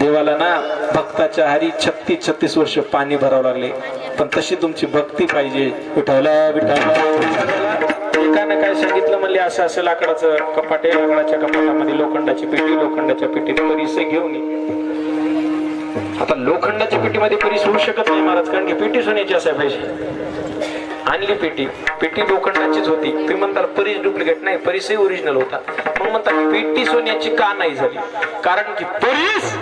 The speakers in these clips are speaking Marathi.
देवाला ना भक्ताच्या हरी छत्तीस छत्तीस वर्ष पाणी भरावं लागले. पण तशी तुमची भक्ती पाहिजे. विठवला विठवला एकानं काय सांगितलं म्हणले असं असं लाकडाचं कपाट आहे लाकडाच्या कपाटामध्ये लोखंडाची पेटी लोखंडाच्या पेटीत परिसे घेऊन ये. आता लोखंडाच्या पेटीमध्ये परीस होऊ शकत नाही महाराज कारण की पेटी सोन्याची असायला पाहिजे. आणली पेटी. पेटी लोखंडाचीच होती. तुम्ही म्हणतात परीस डुप्लिकेट नाही परीसही ओरिजिनल होता. मग म्हणतात पेटी सोन्याची का नाही झाली? कारण की परीस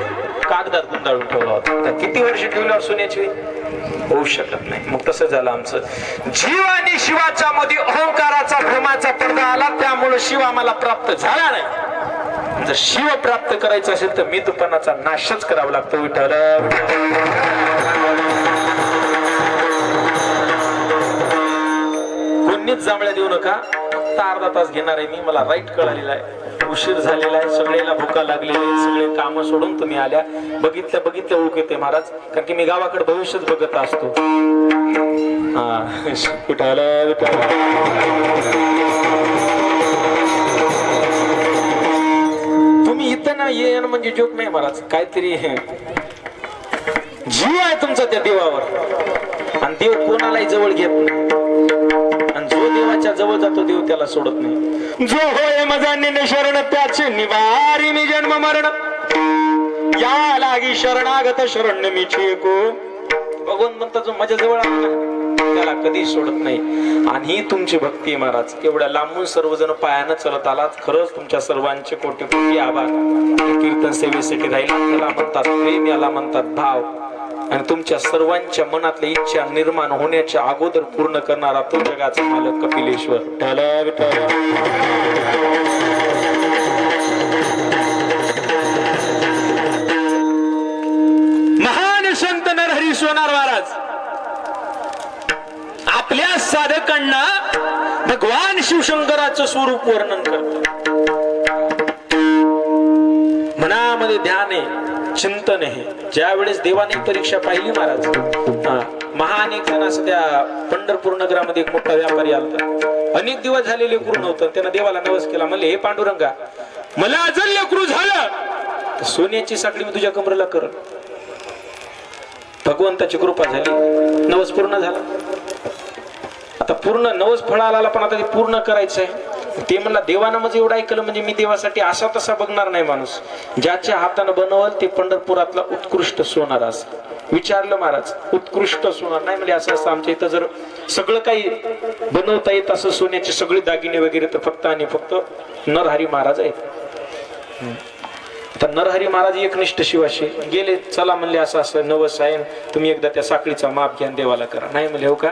कागदात गुंडाळून ठेवला होता. तर किती वर्ष ठेवल्यावर सोन्याची? होऊ शकत नाही. मग तसं झालं आमचं. जीव आणि शिवाच्या मध्ये अहंकाराचा भ्रमाचा पडदा आला. त्यामुळे शिव आम्हाला प्राप्त झाला नाही. जर शिव प्राप्त करायचं असेल तर मी दुपानाचा नाशच करावा लागतो विठ्ठल. कोणीच जांभळ्या देऊ नका. फक्त अर्धा तास घेणार आहे मी. मला राईट कळालेला आहे. उशीर झालेला आहे. सगळेला भुका लागलेली आहे सगळे काम सोडून तुम्ही आल्या. बघितल्या बघितल्या ओळख येते महाराज. कारण की मी गावाकडे भविष्यच बघत असतो. हा विठ्ठल तुम्ही इथं ना ये म्हणजे जोक नाही महाराज. काहीतरी हे जीव आहे तुमचा त्या देवावर. आणि देव कोणालाही जवळ घेत नाही. आणि जो देवाच्या जवळ जातो देव त्याला सोडत नाही. जो होय मजा निन शरण त्याचे निवारी मी जन्म मरण. या लागी शरणागत शरण मी छेको. भगवान म्हणता जो माझ्या जवळ त्याला कधी सोडत नाही. आणि ही तुमची भक्ती महाराज. एवढ्या लांबून सर्वजण पायानं चालत आलात खरंच तुमच्या सर्वांचे कोटी कोटी आभार. कीर्तन सेवेसाठी राहिला त्याला म्हणतात प्रेम याला म्हणतात भाव. आणि तुमच्या सर्वांच्या मनातल्या इच्छा निर्माण होण्याच्या अगोदर पूर्ण करणारा तो जगाचा मालक कपिलेश्वर. महान संत नरहरी सोनार महाराज. आपल्या साधकांना भगवान शिवशंकराचं स्वरूप वर्णन करतात मनामध्ये ध्यान आहे. चिंतन आहे. ज्यावेळेस देवाने परीक्षा पाहिली महाराज हा, महान एक जण असं त्या पंढरपूर नगरामध्ये एक मोठा व्यापारी आलता अनेक दिवस झाले लेकरू नव्हतं त्यानं देवाला नवस केला. म्हणले हे पांडुरंगा मला जर लेकरू झालं तर सोन्याची साखळी मी तुझ्या कमरेला कर भगवंताची कृपा झाली. नवस पूर्ण झाला. आता पूर्ण नवस फळाला आला पण आता ते पूर्ण करायचं आहे ते म्हणला देवानं म्हणजे एवढं ऐकलं म्हणजे मी देवासाठी असा तसा बघणार नाही माणूस. ज्याच्या हातानं बनवल ते पंढरपुरातला उत्कृष्ट सोनार असं विचारलं महाराज उत्कृष्ट सोनार. नाही म्हणजे असं असं आमच्या इथं जर सगळं काही बनवता येत असं सोन्याचे सगळे दागिने वगैरे तर फक्त आणि फक्त नरहरी महाराज आहेत. तर नरहरी महाराज एकनिष्ठ शिवाशी गेले. चला म्हणले असं असं नवसायन तुम्ही एकदा त्या साखळीचा माप घ्या देवाला करा. नाही म्हणले हो का?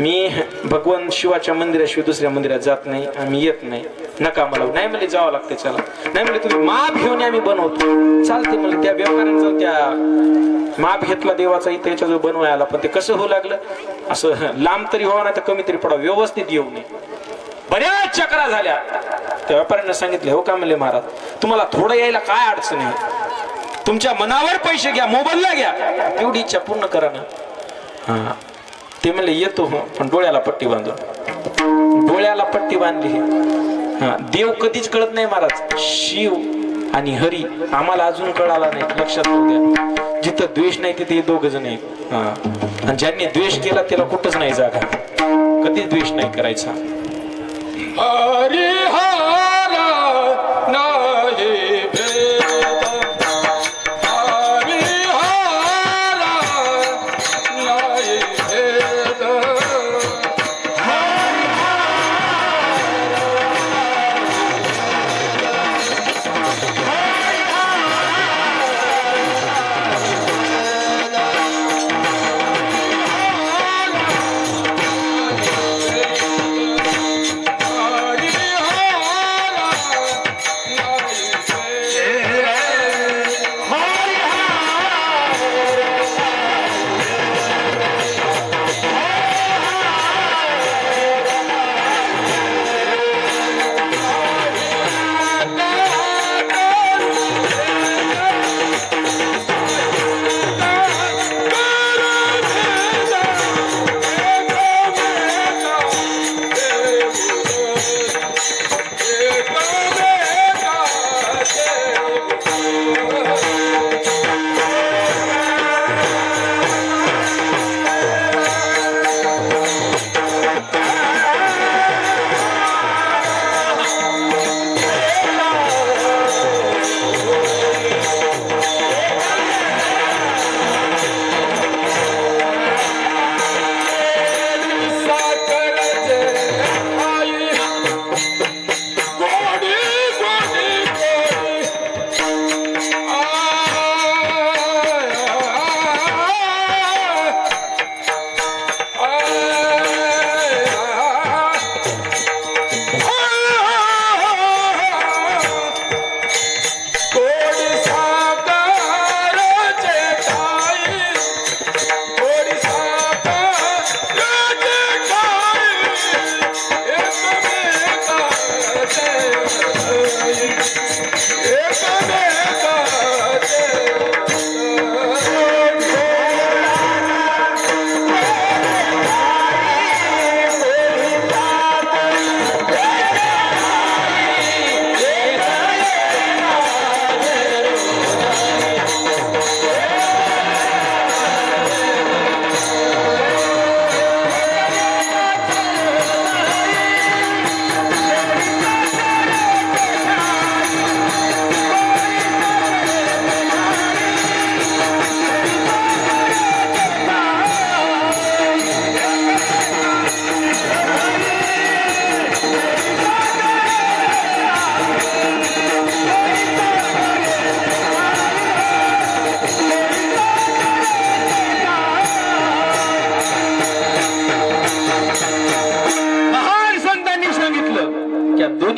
मी भगवान शिवाच्या मंदिराशिवाय दुसऱ्या मंदिरात जात नाही आम्ही येत नाही. नका मला नाही म्हणजे जावं लागते चला. नाही म्हणजे तुम्ही माप घेऊन आम्ही बनवतो. चालते म्हणजे त्या व्यापाऱ्यानं त्या माप घेतला देवाचा इथे याच्या बनवाय आला पण ते कसं होऊ लागलं? असं लांब तरी व्हावं ना तर कमी तरी पडावं व्यवस्थित येऊ नये. बऱ्याच चक्रा झाल्या. त्या व्यापाऱ्यांना सांगितले हो का म्हणले महाराज तुम्हाला थोडं यायला काय अडचण आहे? तुमच्या मनावर पैसे घ्या मोबदला घ्या. एवढी इच्छा पूर्ण करा ना. हा. ते म्हणले येतो हो. पण डोळ्याला पट्टी बांधून. डोळ्याला पट्टी बांधली. हा देव कधीच कळत नाही महाराज. शिव आणि हरी आम्हाला अजून कळाला नाही. लक्षात द्या. जिथं द्वेष नाही तिथे दोघ जण आहेत. आणि ज्यांनी द्वेष केला त्याला कुठंच नाही जागा. कधीच द्वेष नाही करायचा. हरिहर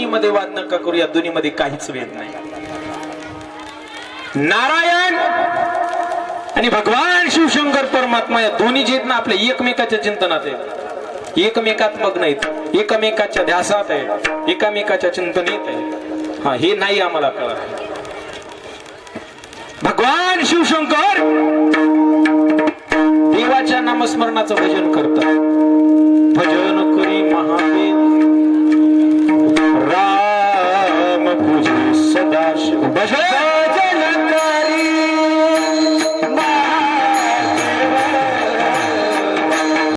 नका करू या दोन्हीमध्ये काहीच वेद नाही. नारायण आणि भगवान शिवशंकर परमात्मा या दोन्ही जे ना आपल्या एकमेकाच्या चिंतनात आहेत. एकमेकात मग्न आहेत एकमेकाच्या ध्यासात आहे एकमेकाच्या चिंतनेत आहे हा हे नाही आम्हाला कळत. भगवान शिवशंकर देवाच्या नामस्मरणाचं भजन करतात.